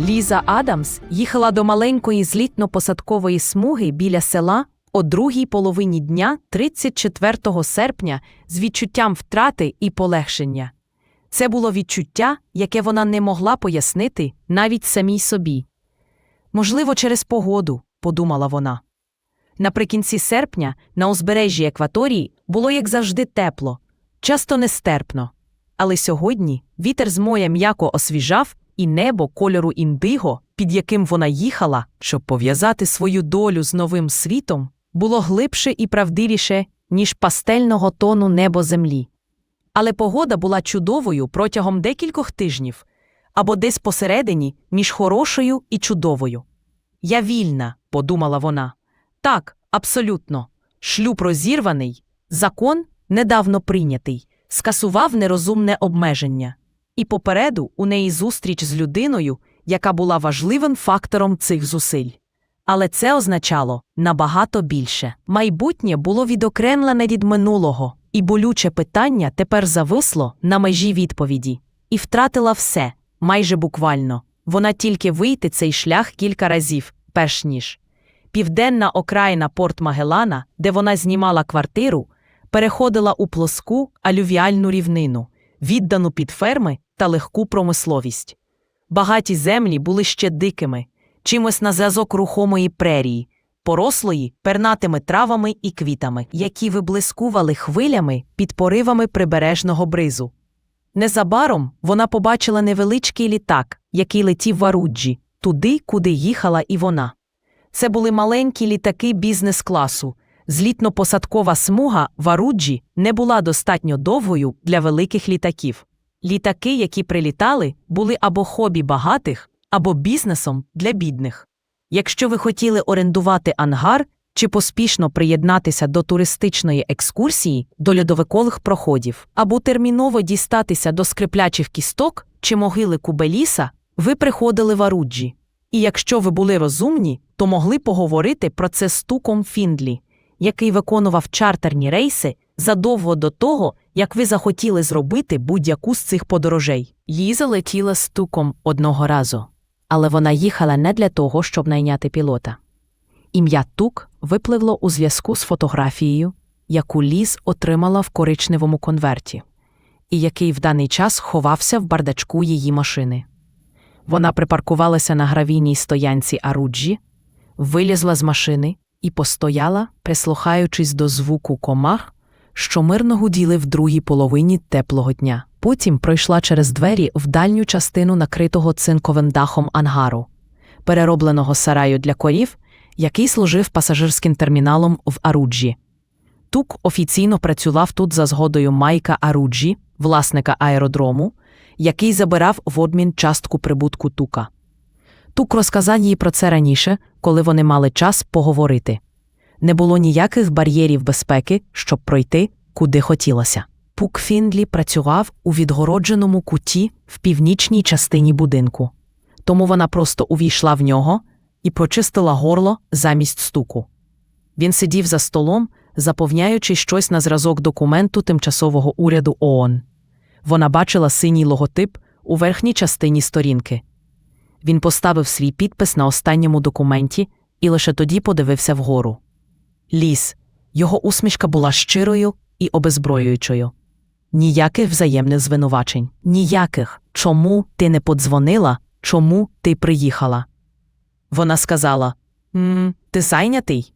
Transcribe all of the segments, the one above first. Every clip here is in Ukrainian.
Ліза Адамс їхала до маленької злітно-посадкової смуги біля села о другій половині дня 34 серпня з відчуттям втрати і полегшення. Це було відчуття, яке вона не могла пояснити навіть самій собі. Можливо, через погоду, подумала вона. Наприкінці серпня на узбережжі екваторії було, як завжди, тепло, часто нестерпно. Але сьогодні вітер з моря м'яко освіжав, і небо кольору індиго, під яким вона їхала, щоб пов'язати свою долю з новим світом, було глибше і правдивіше, ніж пастельного тону небо землі. Але погода була чудовою протягом декількох тижнів або десь посередині між хорошою і чудовою. Я вільна, подумала вона. Так, абсолютно. Шлюб розірваний, закон недавно прийнятий, скасував нерозумне обмеження. І попереду у неї зустріч з людиною, яка була важливим фактором цих зусиль. Але це означало набагато більше. Майбутнє було відокремлене від минулого, і болюче питання тепер зависло на межі відповіді. І втратила все, майже буквально. Вона тільки вийти цей шлях кілька разів, перш ніж. Південна окраїна Порт Магелана, де вона знімала квартиру, переходила у плоску алювіальну рівнину, віддану під ферми та легку промисловість. Багаті землі були ще дикими, чимось на зв'язок рухомої прерії, порослої пернатими травами і квітами, які виблискували хвилями під поривами прибережного бризу. Незабаром вона побачила невеличкий літак, який летів в Аруджі, туди, куди їхала і вона. Це були маленькі літаки бізнес-класу. Злітно-посадкова смуга в Аруджі не була достатньо довгою для великих літаків. Літаки, які прилітали, були або хобі багатих, або бізнесом для бідних. Якщо ви хотіли орендувати ангар чи поспішно приєднатися до туристичної екскурсії, до льодовикових проходів, або терміново дістатися до скриплячих кісток чи могили Кубеліса, ви приходили в Аруджі. І якщо ви були розумні, то могли поговорити про це з Туком Фіндлі, який виконував чартерні рейси задовго до того, як ви захотіли зробити будь-яку з цих подорожей. Ліза летіла з Туком одного разу, але вона їхала не для того, щоб найняти пілота. Ім'я Тук випливло у зв'язку з фотографією, яку Ліз отримала в коричневому конверті, і який в даний час ховався в бардачку її машини. Вона припаркувалася на гравійній стоянці Аруджі, вилізла з машини і постояла, прислухаючись до звуку комах, що мирно гуділи в другій половині теплого дня. Потім пройшла через двері в дальню частину накритого цинковим дахом ангару, переробленого сараю для корів, який служив пасажирським терміналом в Аруджі. Тук офіційно працював тут за згодою Майка Аруджі, власника аеродрому, який забирав в обмін частку прибутку Тука. Тук розказав їй про це раніше, коли вони мали час поговорити. Не було ніяких бар'єрів безпеки, щоб пройти, куди хотілося. Пук Фіндлі працював у відгородженому куті в північній частині будинку, тому вона просто увійшла в нього і прочистила горло замість стуку. Він сидів за столом, заповняючи щось на зразок документу тимчасового уряду ООН. Вона бачила синій логотип у верхній частині сторінки. Він поставив свій підпис на останньому документі і лише тоді подивився вгору. Ліс. Його усмішка була щирою і обезброюючою. Ніяких взаємних звинувачень, ніяких. Чому ти не подзвонила, чому ти приїхала? Вона сказала: «М, Ти зайнятий?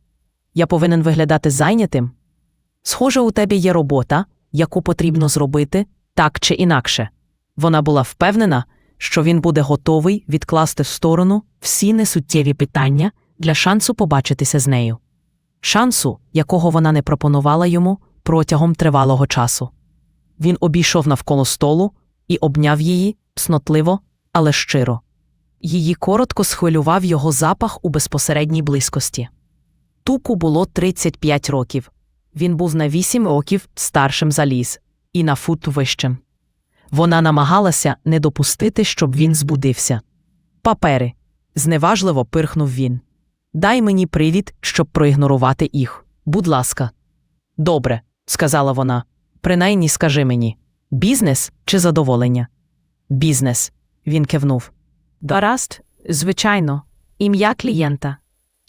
Я повинен виглядати зайнятим. Схоже, у тебе є робота, яку потрібно зробити так чи інакше. Вона була впевнена, що він буде готовий відкласти в сторону всі несуттєві питання для шансу побачитися з нею. Шансу, якого вона не пропонувала йому протягом тривалого часу. Він обійшов навколо столу і обняв її снотливо, але щиро. Її коротко схвилював його запах у безпосередній близькості. Туку було 35 років. Він був на 8 років старшим за ліз і на фут вищим. Вона намагалася не допустити, щоб він збудився. Папери. зневажливо пирхнув він. Дай мені привід, щоб проігнорувати їх. Будь ласка. Добре, сказала вона. Принаймні скажи мені бізнес чи задоволення? Бізнес. Він кивнув. Гаразд, звичайно, ім'я клієнта.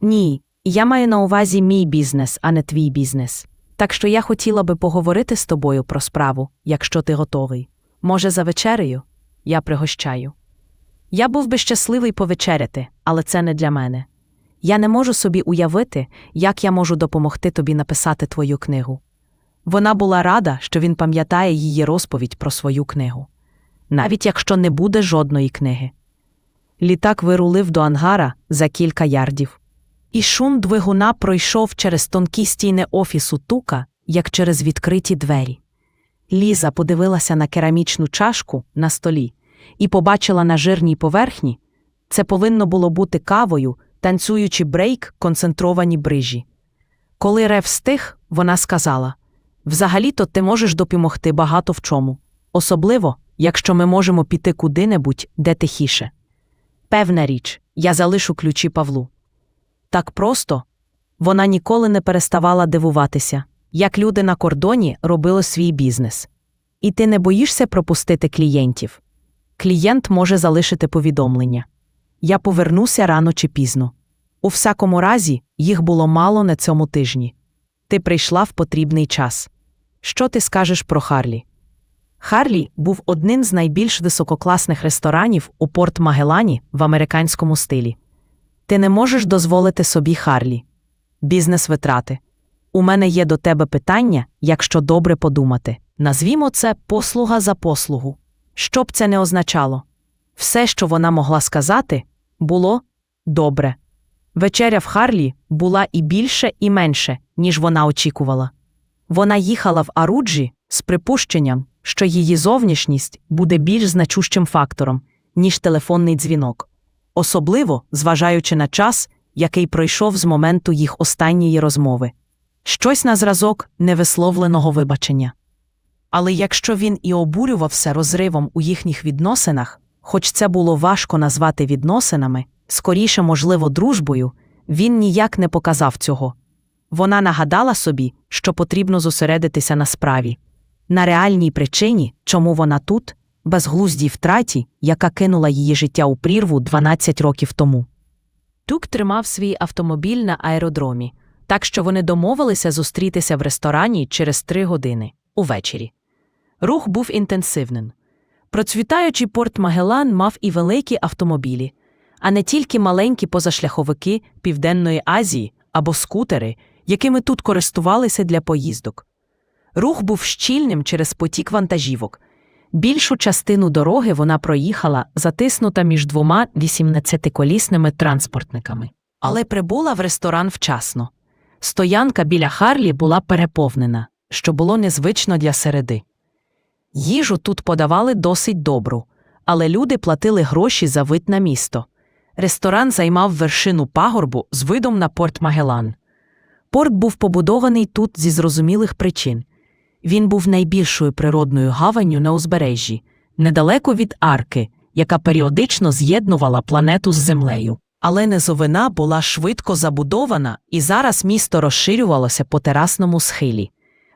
Ні, я маю на увазі мій бізнес, а не твій бізнес. Так що я хотіла би поговорити з тобою про справу, якщо ти готовий. Може, за вечерею? Я пригощаю. Я був би щасливий повечеряти, але це не для мене. Я не можу собі уявити, як я можу допомогти тобі написати твою книгу. Вона була рада, що він пам'ятає її розповідь про свою книгу, навіть якщо не буде жодної книги. Літак вирулив до ангара за кілька ярдів. І шум двигуна пройшов через тонкі стіни офісу тука, як через відкриті двері. Ліза подивилася на керамічну чашку на столі і побачила на жирній поверхні це повинно було бути кавою, танцюючи брейк, концентровані брижі. Коли Рев стих, вона сказала: Взагалі-то ти можеш допомогти багато в чому, особливо, якщо ми можемо піти куди-небудь, де тихіше. Певна річ, я залишу ключі Павлу. Так просто вона ніколи не переставала дивуватися, як люди на кордоні робили свій бізнес. І ти не боїшся пропустити клієнтів. Клієнт може залишити повідомлення. Я повернуся рано чи пізно. У всякому разі, їх було мало на цьому тижні. Ти прийшла в потрібний час. Що ти скажеш про Харлі? Харлі був одним з найбільш висококласних ресторанів у Порт Магелані в американському стилі. Ти не можеш дозволити собі Харлі. Бізнес витрати. У мене є до тебе питання, якщо добре подумати. Назвімо це послуга за послугу. Що б це не означало? Все, що вона могла сказати, було добре. Вечеря в Харлі була і більше, і менше, ніж вона очікувала. Вона їхала в Аруджі з припущенням, що її зовнішність буде більш значущим фактором, ніж телефонний дзвінок, особливо зважаючи на час, який пройшов з моменту їх останньої розмови, щось на зразок невисловленого вибачення. Але якщо він і обурювався розривом у їхніх відносинах, хоч це було важко назвати відносинами, скоріше, можливо, дружбою, він ніяк не показав цього. Вона нагадала собі, що потрібно зосередитися на справі, на реальній причині, чому вона тут, безглуздій втраті, яка кинула її життя у прірву 12 років тому. Тук тримав свій автомобіль на аеродромі, так що вони домовилися зустрітися в ресторані через три години увечері. Рух був інтенсивним. Процвітаючий порт Магелан мав і великі автомобілі, а не тільки маленькі позашляховики Південної Азії або скутери, якими тут користувалися для поїздок. Рух був щільним через потік вантажівок. Більшу частину дороги вона проїхала, затиснута між двома 18-колісними транспортниками. Але прибула в ресторан вчасно. Стоянка біля Харлі була переповнена, що було незвично для середи. Їжу тут подавали досить добру, але люди платили гроші за вид на місто. Ресторан займав вершину пагорбу з видом на порт Магелан. Порт був побудований тут зі зрозумілих причин. Він був найбільшою природною гаванню на узбережжі, недалеко від арки, яка періодично з'єднувала планету з землею. Але низовина була швидко забудована, і зараз місто розширювалося по терасному схилі.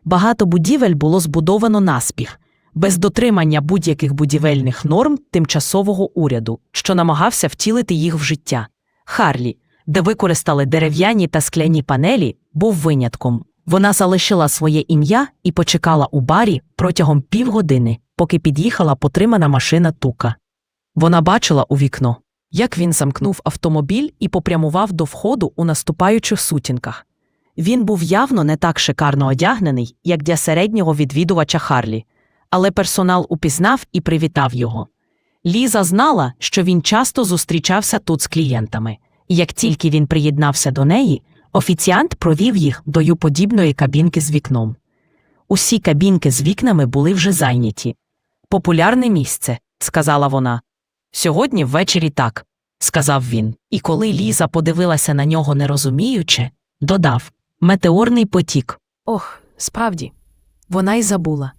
Багато будівель було збудовано наспіх, без дотримання будь-яких будівельних норм тимчасового уряду, що намагався втілити їх в життя. Харлі, де використали дерев'яні та скляні панелі, був винятком. Вона залишила своє ім'я і почекала у барі протягом півгодини, поки під'їхала потримана машина тука. Вона бачила у вікно, як він замкнув автомобіль і попрямував до входу у наступаючих сутінках. Він був явно не так шикарно одягнений, як для середнього відвідувача Харлі, але персонал упізнав і привітав його. Ліза знала, що він часто зустрічався тут з клієнтами, як тільки він приєднався до неї, офіціант провів їх до ю-подібної кабінки з вікном. Усі кабінки з вікнами були вже зайняті. Популярне місце, сказала вона. Сьогодні ввечері так, сказав він. І коли Ліза подивилася на нього нерозуміюче, додав метеорний потік. Ох, справді, вона й забула.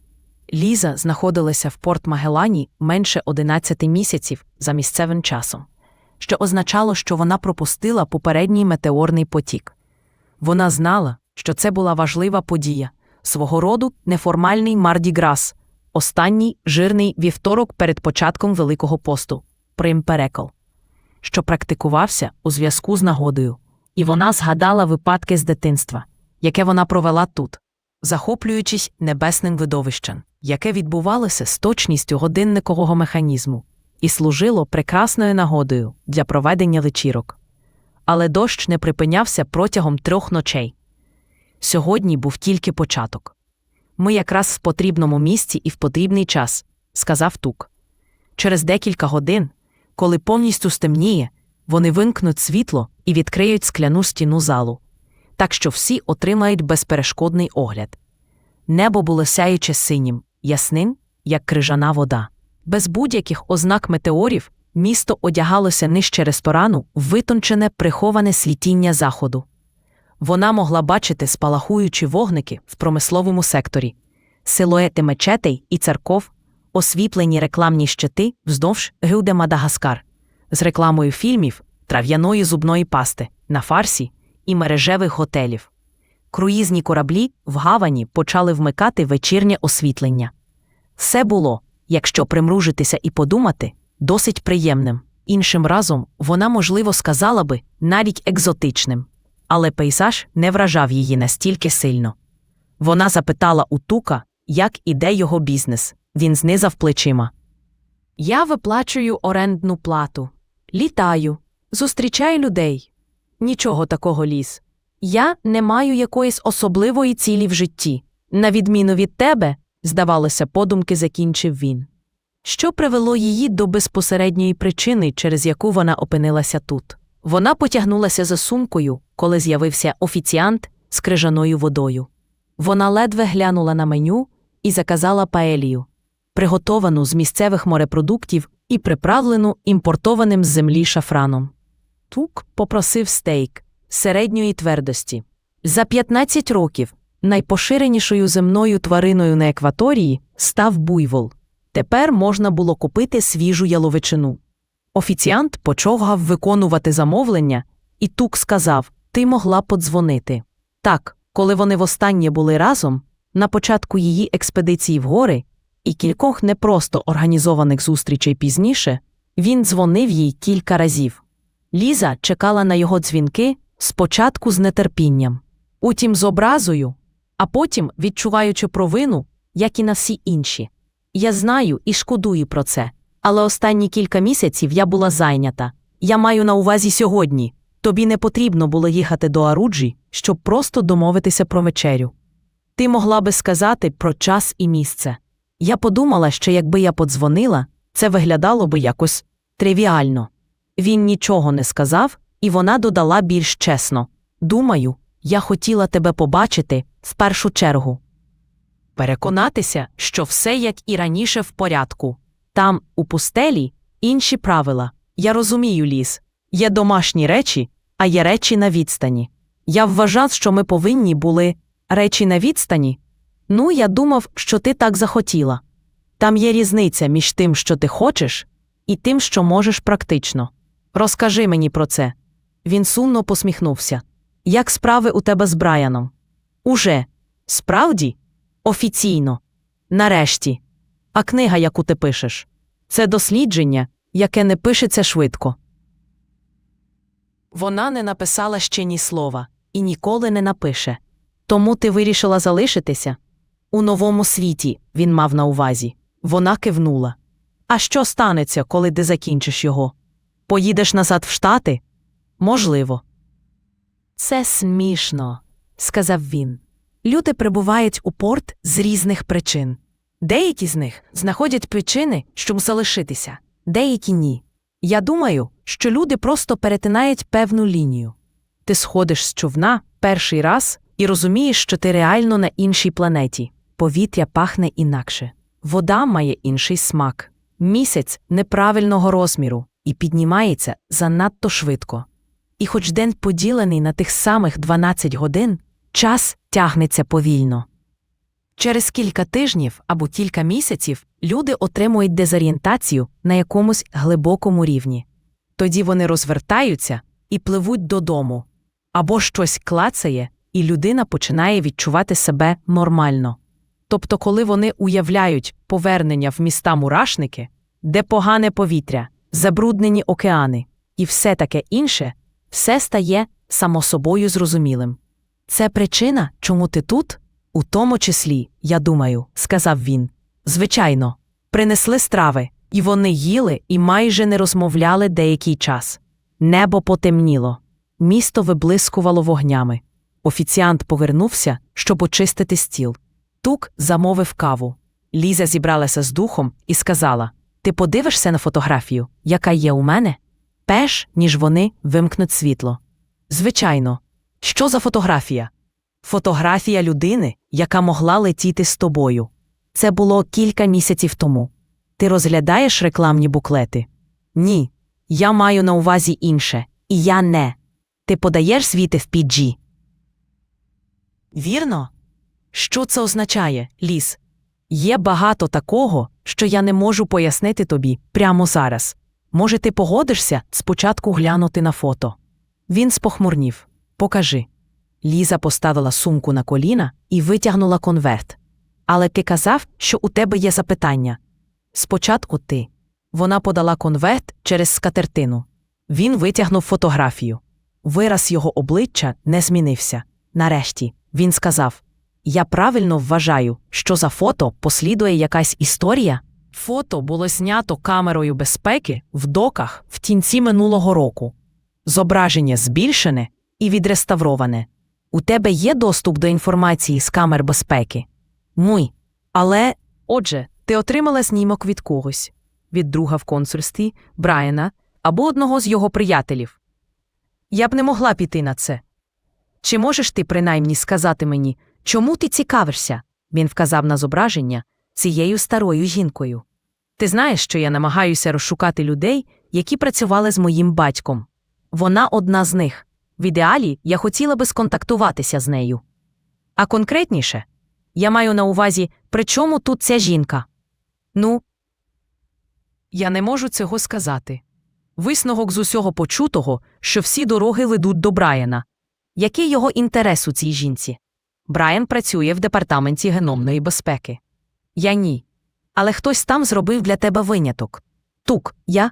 Ліза знаходилася в Порт Магелані менше 11 місяців за місцевим часом, що означало, що вона пропустила попередній метеорний потік. Вона знала, що це була важлива подія, свого роду неформальний Мардіграс, останній жирний вівторок перед початком Великого посту примперекол, що практикувався у зв'язку з нагодою, і вона згадала випадки з дитинства, яке вона провела тут, захоплюючись небесним видовищем, яке відбувалося з точністю годинникового механізму і служило прекрасною нагодою для проведення вечірок. Але дощ не припинявся протягом трьох ночей. Сьогодні був тільки початок. Ми якраз в потрібному місці і в потрібний час, сказав Тук. Через декілька годин, коли повністю стемніє, вони вимкнуть світло і відкриють скляну стіну залу, так що всі отримають безперешкодний огляд. Небо було сяюче синім, ясним, як крижана вода. Без будь-яких ознак метеорів місто одягалося нижче ресторану витончене приховане слітіння заходу. Вона могла бачити спалахуючі вогники в промисловому секторі, силуети мечетей і церков, освіплені рекламні щити вздовж Гюде Мадагаскар з рекламою фільмів, трав'яної зубної пасти на фарсі і мережевих готелів. Круїзні кораблі в гавані почали вмикати вечірнє освітлення. Все було, якщо примружитися і подумати, досить приємним. Іншим разом вона, можливо, сказала би навіть екзотичним, але пейзаж не вражав її настільки сильно. Вона запитала у Тука, як іде його бізнес. Він знизав плечима. Я виплачую орендну плату, літаю, зустрічаю людей. Нічого такого ліс. Я не маю якоїсь особливої цілі в житті. На відміну від тебе, здавалося, подумки закінчив він. Що привело її до безпосередньої причини, через яку вона опинилася тут? Вона потягнулася за сумкою, коли з'явився офіціант з крижаною водою. Вона ледве глянула на меню і заказала паелію, приготовану з місцевих морепродуктів і приправлену імпортованим з землі шафраном. Тук попросив стейк середньої твердості. За 15 років найпоширенішою земною твариною на екваторії став буйвол. Тепер можна було купити свіжу яловичину. Офіціант почовгав виконувати замовлення, і Тук сказав: Ти могла подзвонити. Так, коли вони востаннє були разом, на початку її експедиції в гори і кількох непросто організованих зустрічей пізніше, він дзвонив їй кілька разів. Ліза чекала на його дзвінки спочатку з нетерпінням, утім з образою, а потім відчуваючи провину, як і на всі інші. Я знаю і шкодую про це, але останні кілька місяців я була зайнята. Я маю на увазі сьогодні. Тобі не потрібно було їхати до Аруджі, щоб просто домовитися про вечерю. Ти могла би сказати про час і місце. Я подумала, що якби я подзвонила, це виглядало би якось тривіально. Він нічого не сказав, і вона додала більш чесно Думаю, я хотіла тебе побачити в першу чергу. Переконатися, що все як і раніше в порядку. Там, у пустелі, інші правила. Я розумію ліс. Є домашні речі, а є речі на відстані. Я вважав, що ми повинні були речі на відстані. Ну, я думав, що ти так захотіла. Там є різниця між тим, що ти хочеш, і тим, що можеш практично. Розкажи мені про це. Він сумно посміхнувся. Як справи у тебе з Брайаном? Уже. Справді? Офіційно. Нарешті. А книга, яку ти пишеш, це дослідження, яке не пишеться швидко. Вона не написала ще ні слова і ніколи не напише. Тому ти вирішила залишитися? У новому світі він мав на увазі. Вона кивнула. А що станеться, коли ти закінчиш його? Поїдеш назад в штати? Можливо. Це смішно, сказав він. Люди прибувають у порт з різних причин. Деякі з них знаходять причини, щоб залишитися, деякі ні. Я думаю, що люди просто перетинають певну лінію. Ти сходиш з човна перший раз і розумієш, що ти реально на іншій планеті. Повітря пахне інакше, вода має інший смак, місяць неправильного розміру і піднімається занадто швидко. І хоч день поділений на тих самих 12 годин, час тягнеться повільно. Через кілька тижнів або кілька місяців люди отримують дезорієнтацію на якомусь глибокому рівні. Тоді вони розвертаються і пливуть додому, або щось клацає, і людина починає відчувати себе нормально. Тобто, коли вони уявляють повернення в міста мурашники, де погане повітря, забруднені океани і все таке інше, все стає само собою зрозумілим. Це причина, чому ти тут? У тому числі, я думаю, сказав він. Звичайно, принесли страви, і вони їли і майже не розмовляли деякий час. Небо потемніло, місто виблискувало вогнями. Офіціант повернувся, щоб очистити стіл. Тук замовив каву. Ліза зібралася з духом і сказала: Ти подивишся на фотографію, яка є у мене? Пеш, ніж вони вимкнуть світло. Звичайно, що за фотографія? Фотографія людини, яка могла летіти з тобою. Це було кілька місяців тому. Ти розглядаєш рекламні буклети? Ні. Я маю на увазі інше, і я не. Ти подаєш звіти в PG? Вірно? Що це означає, ліс? Є багато такого, що я не можу пояснити тобі прямо зараз. Може, ти погодишся спочатку глянути на фото? Він спохмурнів. Покажи. Ліза поставила сумку на коліна і витягнула конверт. Але ти казав, що у тебе є запитання. Спочатку ти. Вона подала конверт через скатертину. Він витягнув фотографію. Вираз його обличчя не змінився. Нарешті він сказав: Я правильно вважаю, що за фото послідує якась історія. Фото було знято камерою безпеки в доках в кінці минулого року. Зображення збільшене і відреставроване. У тебе є доступ до інформації з камер безпеки? Муй. Але, отже, ти отримала знімок від когось, від друга в консульстві, Брайана або одного з його приятелів. Я б не могла піти на це. Чи можеш ти принаймні сказати мені, чому ти цікавишся? Він вказав на зображення цією старою жінкою. Ти знаєш, що я намагаюся розшукати людей, які працювали з моїм батьком. Вона одна з них. В ідеалі я хотіла би сконтактуватися з нею. А конкретніше, я маю на увазі, при чому тут ця жінка? Ну, я не можу цього сказати. Висновок з усього почутого, що всі дороги ведуть до Брайана. Який його інтерес у цій жінці? Брайан працює в департаменті геномної безпеки. Я ні. Але хтось там зробив для тебе виняток. Тук, я?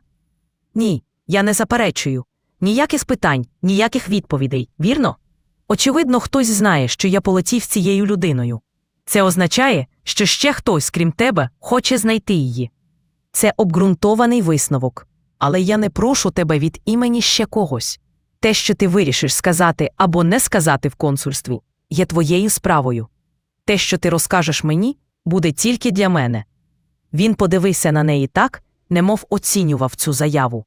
Ні, я не заперечую. Ніяких питань, ніяких відповідей, вірно? Очевидно, хтось знає, що я полетів цією людиною. Це означає, що ще хтось, крім тебе, хоче знайти її. Це обґрунтований висновок. Але я не прошу тебе від імені ще когось. Те, що ти вирішиш сказати або не сказати в консульстві, є твоєю справою. Те, що ти розкажеш мені, буде тільки для мене. Він подивився на неї так, немов оцінював цю заяву.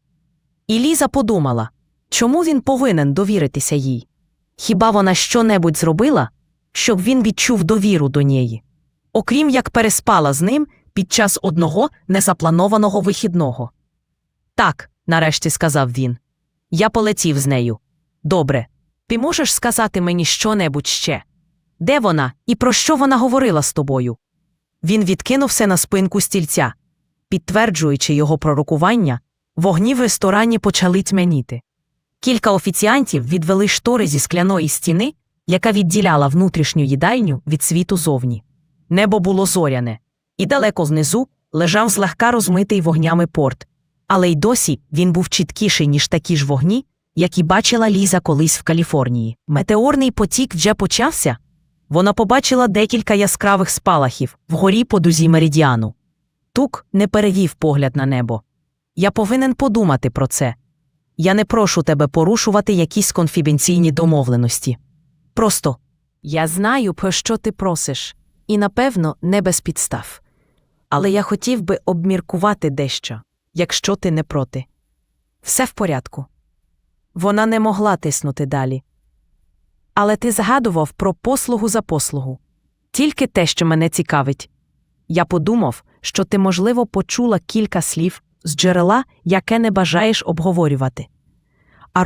І Ліза подумала, чому він повинен довіритися їй? Хіба вона щонебудь зробила, щоб він відчув довіру до неї? Окрім як переспала з ним під час одного незапланованого вихідного. Так, нарешті сказав він. Я полетів з нею. Добре. Ти можеш сказати мені щонебудь ще? Де вона і про що вона говорила з тобою? Він відкинувся на спинку стільця. Підтверджуючи його пророкування, вогні в ресторані почали тьмяніти. Кілька офіціантів відвели штори зі скляної стіни, яка відділяла внутрішню їдальню від світу зовні. Небо було зоряне, і далеко знизу лежав злегка розмитий вогнями порт, але й досі він був чіткіший, ніж такі ж вогні, які бачила Ліза колись в Каліфорнії. Метеорний потік вже почався. Вона побачила декілька яскравих спалахів вгорі по дузі меридіану. Тук не перевів погляд на небо. Я повинен подумати про це. Я не прошу тебе порушувати якісь конфіденційні домовленості. Просто я знаю, про що ти просиш, і, напевно, не без підстав. Але я хотів би обміркувати дещо, якщо ти не проти. Все в порядку. Вона не могла тиснути далі. Але ти згадував про послугу за послугу. Тільки те, що мене цікавить. Я подумав, що ти, можливо, почула кілька слів з джерела, яке не бажаєш обговорювати. А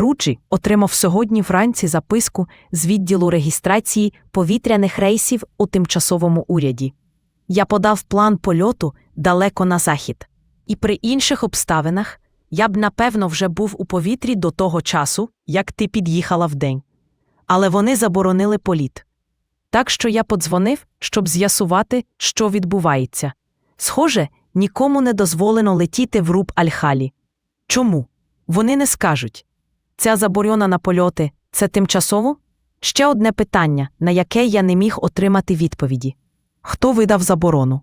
отримав сьогодні вранці записку з відділу реєстрації повітряних рейсів у тимчасовому уряді. Я подав план польоту далеко на захід, і при інших обставинах я б напевно вже був у повітрі до того часу, як ти під'їхала вдень. Але вони заборонили політ. Так що я подзвонив, щоб з'ясувати, що відбувається. Схоже, нікому не дозволено летіти в руб Альхалі. Чому? Вони не скажуть. Ця заборона на польоти це тимчасово? Ще одне питання, на яке я не міг отримати відповіді. Хто видав заборону?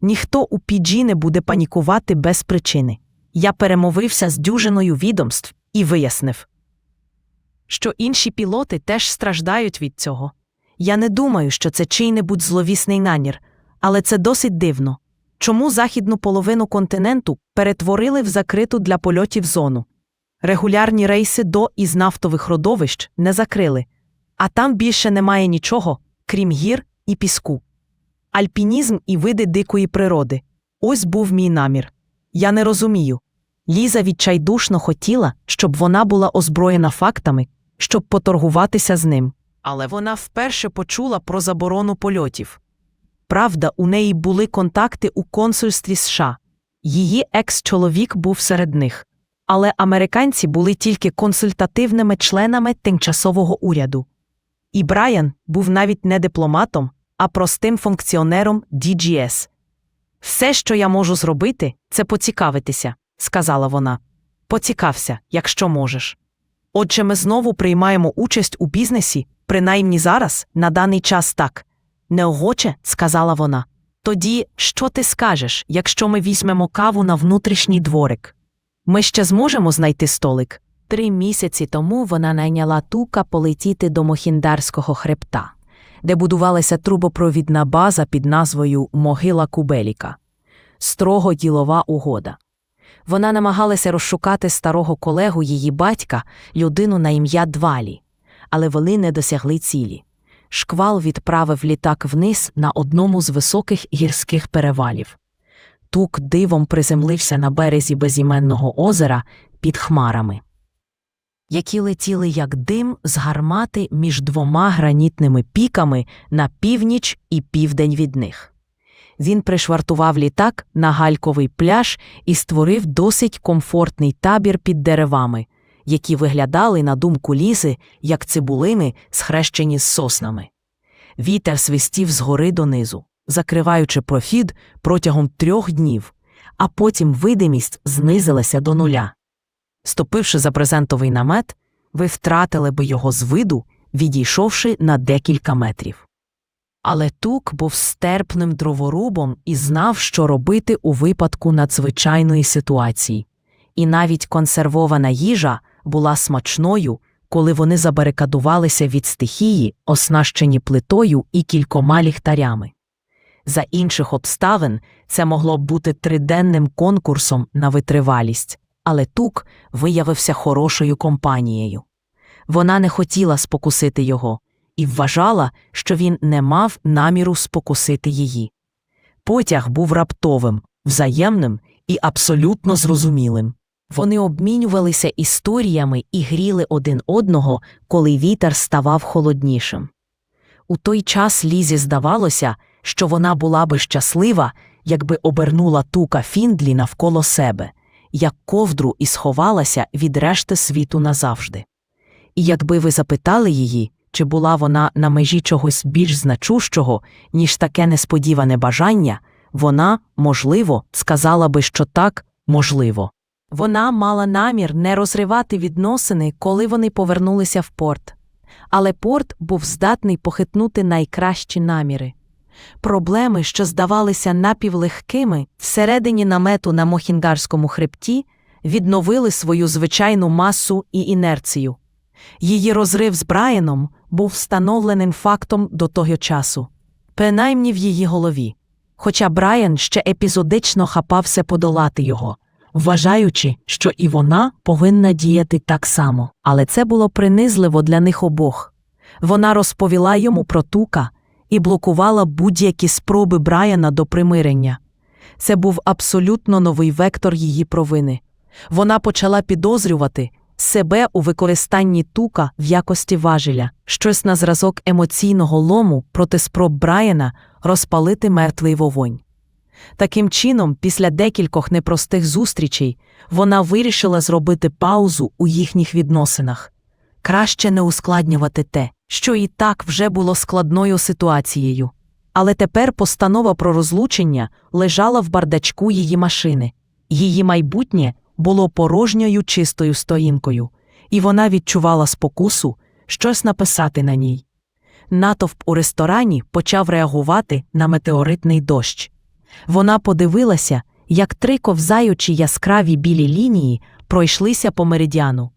Ніхто у PG не буде панікувати без причини. Я перемовився з дюжиною відомств і вияснив, що інші пілоти теж страждають від цього. Я не думаю, що це чий-небудь зловісний намір, але це досить дивно. Чому західну половину континенту перетворили в закриту для польотів зону? Регулярні рейси до і з нафтових родовищ не закрили, а там більше немає нічого, крім гір і піску. Альпінізм і види дикої природи. Ось був мій намір. Я не розумію. Ліза відчайдушно хотіла, щоб вона була озброєна фактами, щоб поторгуватися з ним. Але вона вперше почула про заборону польотів. Правда, у неї були контакти у консульстві США. Її екс-чоловік був серед них. Але американці були тільки консультативними членами тимчасового уряду. І Брайан був навіть не дипломатом, а простим функціонером DGS. Все, що я можу зробити, це поцікавитися, сказала вона. Поцікався, якщо можеш. Отже, ми знову приймаємо участь у бізнесі, принаймні зараз, на даний час так. Неохоче, сказала вона. Тоді що ти скажеш, якщо ми візьмемо каву на внутрішній дворик? Ми ще зможемо знайти столик. Три місяці тому вона найняла тука полетіти до Мохіндарського хребта, де будувалася трубопровідна база під назвою Могила Кубеліка. Строго ділова угода. Вона намагалася розшукати старого колегу її батька, людину на ім'я Двалі, але вони не досягли цілі. Шквал відправив літак вниз на одному з високих гірських перевалів. Тук дивом приземлився на березі безіменного озера під хмарами, які летіли як дим з гармати між двома гранітними піками на північ і південь від них. Він пришвартував літак на гальковий пляж і створив досить комфортний табір під деревами, які виглядали, на думку лізи, як цибулини, схрещені з соснами. Вітер свистів згори донизу, закриваючи профід протягом трьох днів, а потім видимість знизилася до нуля. Ступивши за презентовий намет, ви втратили би його з виду, відійшовши на декілька метрів. Але тук був стерпним дроворубом і знав, що робити у випадку надзвичайної ситуації. І навіть консервована їжа була смачною, коли вони забарикадувалися від стихії, оснащені плитою і кількома ліхтарями. За інших обставин це могло б бути триденним конкурсом на витривалість, але тук виявився хорошою компанією. Вона не хотіла спокусити його і вважала, що він не мав наміру спокусити її. Потяг був раптовим, взаємним і абсолютно зрозумілим. Вони обмінювалися історіями і гріли один одного, коли вітер ставав холоднішим. У той час Лізі здавалося, що вона була би щаслива, якби обернула тука Фіндлі навколо себе, як ковдру і сховалася від решти світу назавжди. І якби ви запитали її, чи була вона на межі чогось більш значущого, ніж таке несподіване бажання, вона, можливо, сказала би, що так, можливо. Вона мала намір не розривати відносини, коли вони повернулися в порт. Але порт був здатний похитнути найкращі наміри. Проблеми, що здавалися напівлегкими, всередині намету на Мохінгарському хребті, відновили свою звичайну масу і інерцію. Її розрив з Брайаном був встановленим фактом до того часу, принаймні в її голові. Хоча Брайан ще епізодично хапався подолати його, вважаючи, що і вона повинна діяти так само. Але це було принизливо для них обох. Вона розповіла йому про тука і блокувала будь-які спроби Брайана до примирення. Це був абсолютно новий вектор її провини. Вона почала підозрювати себе у використанні тука в якості важеля, щось на зразок емоційного лому проти спроб Брайана розпалити мертвий вогонь. Таким чином, після декількох непростих зустрічей, вона вирішила зробити паузу у їхніх відносинах. Краще не ускладнювати те, що і так вже було складною ситуацією. Але тепер постанова про розлучення лежала в бардачку її машини. Її майбутнє було порожньою чистою стоїнкою, і вона відчувала спокусу щось написати на ній. Натовп у ресторані почав реагувати на метеоритний дощ. Вона подивилася, як три ковзаючі яскраві білі лінії пройшлися по меридіану.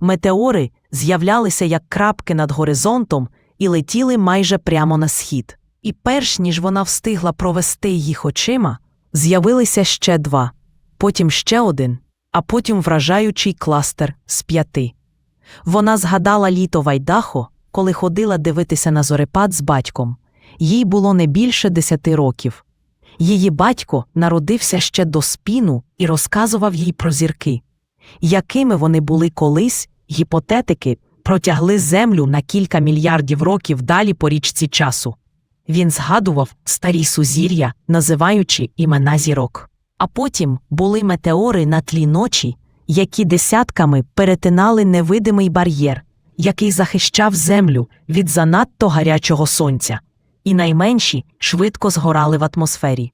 Метеори з'являлися як крапки над горизонтом і летіли майже прямо на схід. І перш ніж вона встигла провести їх очима, з'явилися ще два, потім ще один, а потім вражаючий кластер з п'яти. Вона згадала літо Вайдахо, коли ходила дивитися на зорепад з батьком. Їй було не більше десяти років. Її батько народився ще до спіну і розказував їй про зірки. Якими вони були колись, гіпотетики протягли землю на кілька мільярдів років далі по річці часу. Він згадував старі сузір'я, називаючи імена зірок. А потім були метеори на тлі ночі, які десятками перетинали невидимий бар'єр, який захищав землю від занадто гарячого сонця, і найменші швидко згорали в атмосфері.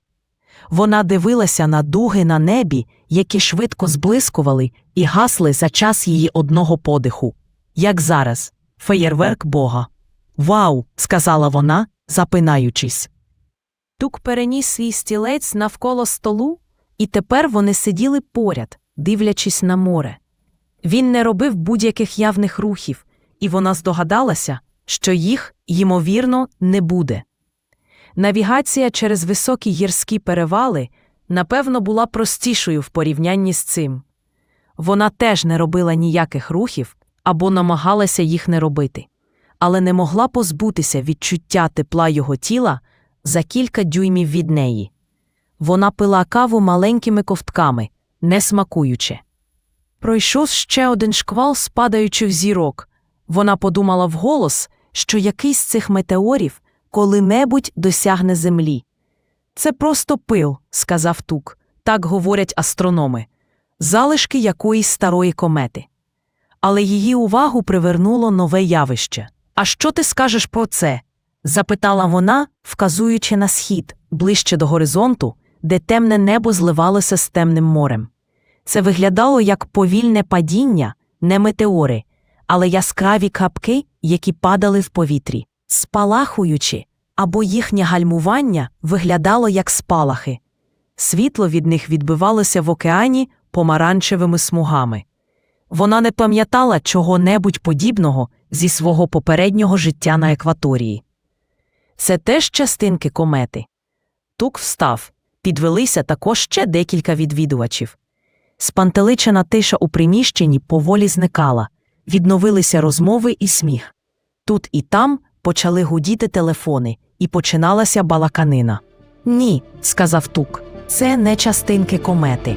Вона дивилася на дуги на небі, які швидко зблискували і гасли за час її одного подиху, як зараз, феєрверк Бога. Вау! сказала вона, запинаючись. Тук переніс свій стілець навколо столу, і тепер вони сиділи поряд, дивлячись на море. Він не робив будь-яких явних рухів, і вона здогадалася, що їх, ймовірно, не буде. Навігація через високі гірські перевали, напевно, була простішою в порівнянні з цим. Вона теж не робила ніяких рухів або намагалася їх не робити, але не могла позбутися відчуття тепла його тіла за кілька дюймів від неї. Вона пила каву маленькими ковтками, не смакуючи. Пройшов ще один шквал спадаючих зірок. Вона подумала вголос, що якийсь з цих метеорів коли-небудь досягне землі. Це просто пил, сказав Тук. Так говорять астрономи, залишки якоїсь старої комети. Але її увагу привернуло нове явище. А що ти скажеш про це? запитала вона, вказуючи на схід, ближче до горизонту, де темне небо зливалося з темним морем. Це виглядало як повільне падіння, не метеори, але яскраві капки, які падали в повітрі, спалахуючи, або їхнє гальмування виглядало як спалахи. Світло від них відбивалося в океані помаранчевими смугами. Вона не пам'ятала чого-небудь подібного зі свого попереднього життя на екваторії. Це теж частинки комети. Тук встав, підвелися також ще декілька відвідувачів. Спантеличена тиша у приміщенні поволі зникала, відновилися розмови і сміх. Тут і там почали гудіти телефони, і починалася балаканина. Ні, сказав Тук, це не частинки комети.